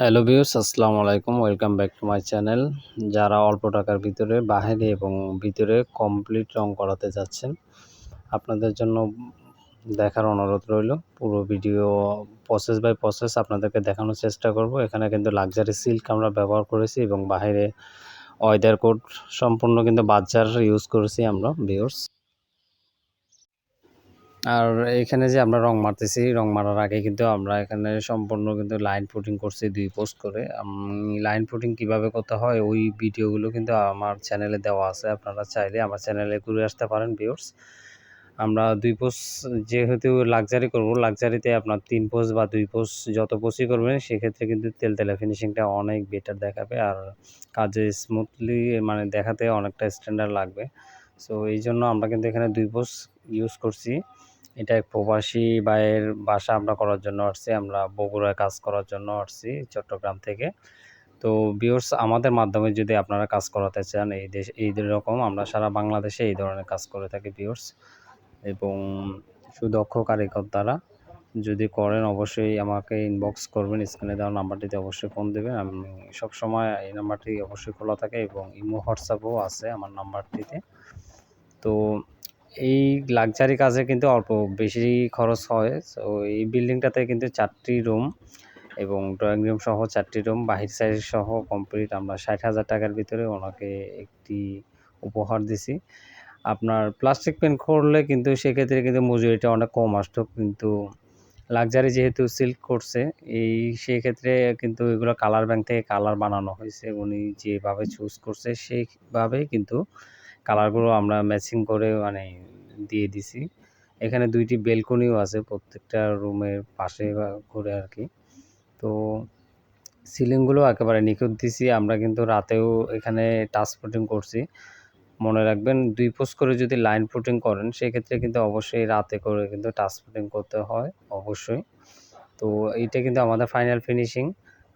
Hello views আসসালামু আলাইকুম welcome back to my channel যারা অল্প টাকার ভিতরে, বাহিরে এবং ভিতরে কমপ্লিট রং করাতে যাচ্ছেন, আপনাদের জন্য দেখার অনুরোধ রইল। পুরো ভিডিও প্রসেস বাই প্রসেস আপনাদেরকে দেখানোর চেষ্টা করব। এখানে কিন্তু লাক্সারি সিল্ক আমরা ব্যবহার করেছি এবং বাহিরে ওয়েদার কোড সম্পূর্ণ কিন্তু বাচ্চার ইউজ করেছি আমরা ভিউর্স আর এখানে যে আমরা রং মারতেছি, রং মারার আগে কিন্তু আমরা এখানে সম্পূর্ণ কিন্তু লাইন ফুটিং করছি দুই পোস্ট করে। লাইন ফুটিং কীভাবে করতে হয়, ওই ভিডিওগুলো কিন্তু আমার চ্যানেলে দেওয়া আছে। আপনারা চাইলে আমার চ্যানেলে ঘুরে আসতে পারেন ভিউর্স আমরা দুই পোস্ট যেহেতু লাক্সারি করব লাক্সারিতে আপনার তিন পোস্ট বা দুই পোস্ট যত পোস্টই করবেন, সেক্ষেত্রে কিন্তু তেল তেলে ফিনিশিংটা অনেক বেটার দেখাবে আর কাজে স্মুথলি মানে দেখাতে অনেকটা স্ট্যান্ডার্ড লাগবে। সো এই জন্য আমরা কিন্তু এখানে দুই পোস্ট ইউজ করছি। এটা এক প্রবাসী ভাইয়ের বাসা আমরা করার জন্য আসছি, আমরা বগুড়ায় কাজ করার জন্য আসছি চট্টগ্রাম থেকে। তো বিয়র্স আমাদের মাধ্যমে যদি আপনারা কাজ করাতে চান, এই দেশ, এই রকম আমরা সারা বাংলাদেশে এই ধরনের কাজ করে থাকি বিয়র্স এবং সুদক্ষ কারিগর দ্বারা যদি করেন, অবশ্যই আমাকে ইনবক্স করবেন স্ক্রিনে দেওয়া নাম্বারটিতে অবশ্যই ফোন দেবেন। আমি সবসময় এই নাম্বারটি অবশ্যই খোলা থাকে এবং ইমো, হোয়াটসঅ্যাপও আছে আমার নাম্বারটিতে। তো এই লাক্সারি কাজে কিন্তু অল্প বেশি খরচ হয়। তো এই বিল্ডিংটাতে কিন্তু চারটি রুম এবং ড্রয়িং রুম সহ চারটি রুম বাহির সাইড সহ কমপ্লিট আমরা ষাট হাজার টাকার ভিতরে ওনাকে একটি উপহার দিছি। আপনার প্লাস্টিক পেন্ট করলে কিন্তু সেক্ষেত্রে কিন্তু মজুরিটা অনেক কম আসতো, কিন্তু লাক্সারি যেহেতু সিল্ক করছে, এই সেক্ষেত্রে কিন্তু এগুলো কালার ব্যাংক থেকে কালার বানানো হয়েছে। উনি যেভাবে চুজ করছে, সেইভাবেই কিন্তু কালারগুলো আমরা ম্যাচিং করে মানে দিয়ে দিছি। এখানে দুইটি বেলকনিও আছে প্রত্যেকটা রুমের পাশে করে আর কি তো সিলিংগুলো একেবারে নিখুঁত দিছি। আমরা কিন্তু রাতেও এখানে টাচ ফুটিং করছি। মনে রাখবেন, দুই পোস্ট করে যদি লাইন ফুটিং করেন, সেক্ষেত্রে কিন্তু অবশ্যই রাতে করে কিন্তু টাচ ফুটিং করতে হয়, অবশ্যই। তো এইটা কিন্তু আমাদের ফাইনাল ফিনিশিং।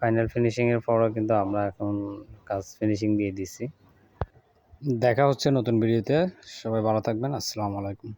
ফাইনাল ফিনিশিংয়ের পরও কিন্তু আমরা এখন কাজ ফিনিশিং দিয়ে দিছি। দেখা হচ্ছে নতুন ভিডিওতে। সবাই ভালো থাকবেন। আসসালামু আলাইকুম।